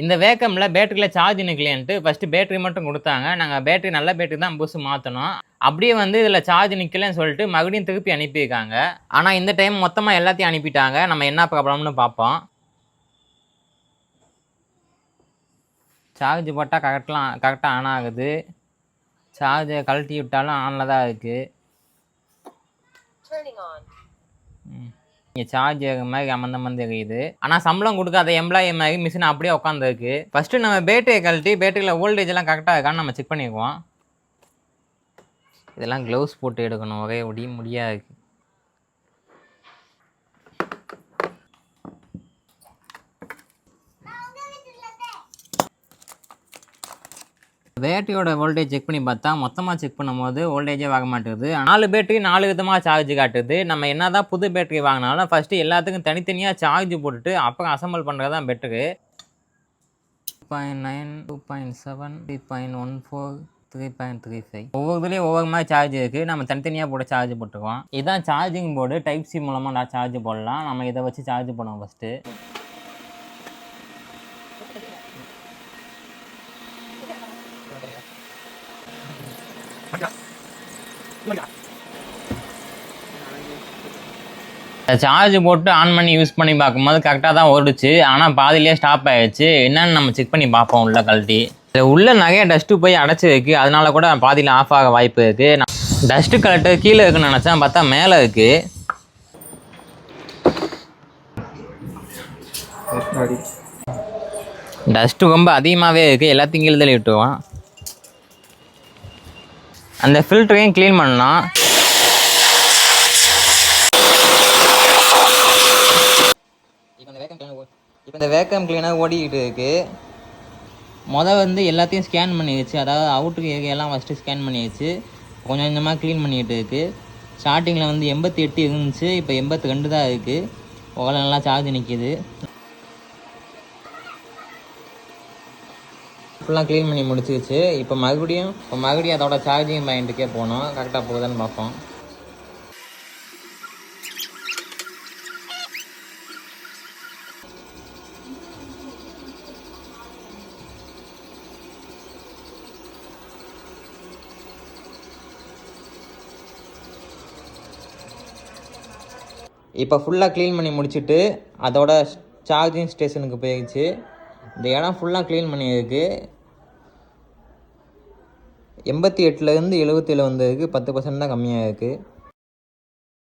இந்த வேக்கமில் பேட்டரியில் charge நிற்கலைன்ட்டு first battery மட்டும் கொடுத்தாங்க. நாங்கள் பேட்டரி நல்ல பேட்டரி தான் புதுசு மாற்றணும் அப்படியே வந்து இதில் சார்ஜ் நிற்கலன்னு சொல்லிட்டு மறுபடியும் திருப்பி அனுப்பியிருக்காங்க. ஆனால் இந்த டைம் மொத்தமாக எல்லாத்தையும் அனுப்பிட்டாங்க. நம்ம என்ன ப்ராப்ளம்னு பார்ப்போம். சார்ஜ் போட்டால் கரெக்டாக கரெக்டாக ஆன் ஆகுது. சார்ஜை கழட்டி விட்டாலும் ஆனில் தான் இருக்குது on. இங்கே சார்ஜ் மாதிரி அமர்ந்த மாதிரி இருக்குது ஆனால் சம்பளம் கொடுக்காத எம்ப்ளாயி மாதிரி மிஷின் அப்படியே உட்காந்துருக்கு ஃபஸ்ட்டு நம்ம பேட்டரியை கழட்டி பேட்டரியில் வோல்டேஜ் எல்லாம் கரெக்டாக இருக்கான்னு நம்ம செக் பண்ணிக்குவோம். இதெல்லாம் க்ளவுஸ் போட்டு எடுக்கணும். ஒரே ஒடி முடியாது பேட்டரியோட வோல்டேஜ் செக் பண்ணி பார்த்தா மொத்தமாக செக் பண்ணும்போது வோல்டேஜே வாங்க மாட்டேங்குது. நாலு பேட்டரி நாலு விதமாக சார்ஜ் காட்டுது. நம்ம என்ன தான் புது பேட்டரி வாங்கினாலும் ஃபஸ்ட்டு எல்லாத்துக்கும் தனித்தனியாக சார்ஜ் போட்டுட்டு அப்புறம் அசம்பிள் பண்ணுறது தான் better point nine two point seven three point one four three point three five ஒவ்வொரு இதுலேயும் ஒவ்வொரு மாதிரி சார்ஜ் இருக்குது நம்ம தனித்தனியாக போட்டு சார்ஜ் போட்டுக்குவோம். இதுதான் சார்ஜிங் போர்டு டைப் சி மூலமாக நான் சார்ஜ் போடலாம். நம்ம இதை வச்சு சார்ஜ் பண்ணுவோம் ஃபஸ்ட்டு சார்ஜ் போட்டு ஆன் பண்ணி யூஸ் பண்ணி பார்க்கும்போது கரெக்டாக தான் ஓடுச்சு. ஆனால் பாதியிலே ஸ்டாப் ஆயிடுச்சு. என்னன்னு நம்ம செக் பண்ணி பார்ப்போம் உள்ள கழட்டி. உள்ள நிறைய டஸ்ட்டு போய் அடைச்சி இருக்கு. அதனால கூட பாதியில் ஆஃப் ஆக வாய்ப்பு இருக்கு. நான் டஸ்ட்டு கலெக்டர் கீழே இருக்குன்னு நினச்சேன். பார்த்தா மேலே இருக்கு. டஸ்ட்டு ரொம்ப அதிகமாகவே இருக்குது எல்லாத்தையும் கீழே தள்ளி விட்டுருவான் அந்த ஃபில்டரையும் க்ளீன் பண்ணலாம் இப்போ இந்த வேக்கம் க்ளீனாக இப்போ இந்த வேக்கம் ஓடிக்கிட்டு இருக்கு. மொதல் வந்து எல்லாத்தையும் ஸ்கேன் பண்ணிடுச்சு அதாவது அவுட்டுக்கு ஏரியாலாம் ஃபஸ்ட்டு ஸ்கேன் பண்ணிடுச்சு கொஞ்சம் கொஞ்சமாக க்ளீன் பண்ணிக்கிட்டு இருக்குது ஸ்டார்டிங்கில் வந்து எண்பத்தி எட்டு இருந்துச்சு. இப்போ எண்பத்தி ரெண்டு தான் இருக்குது உங்களை நல்லா சார்ஜ் நிற்கிது ஃபுல்லாக க்ளீன் பண்ணி முடிச்சிருச்சு. இப்போ மறுபடியும் இப்போ மறுபடியும் அதோட சார்ஜிங் பாயிண்ட்டுக்கே போனோம் கரெக்டாக போகுதான்னு பார்ப்போம். இப்போ ஃபுல்லாக க்ளீன் பண்ணி முடிச்சுட்டு அதோட சார்ஜிங் ஸ்டேஷனுக்கு போயிடுச்சு இந்த இடம் ஃபுல்லாக க்ளீன் பண்ணியிருக்கு. எண்பத்தி எட்டுலேருந்து எழுபத்தேழு வந்ததுக்கு பத்து பர்சன்ட் தான் கம்மியாக இருக்குது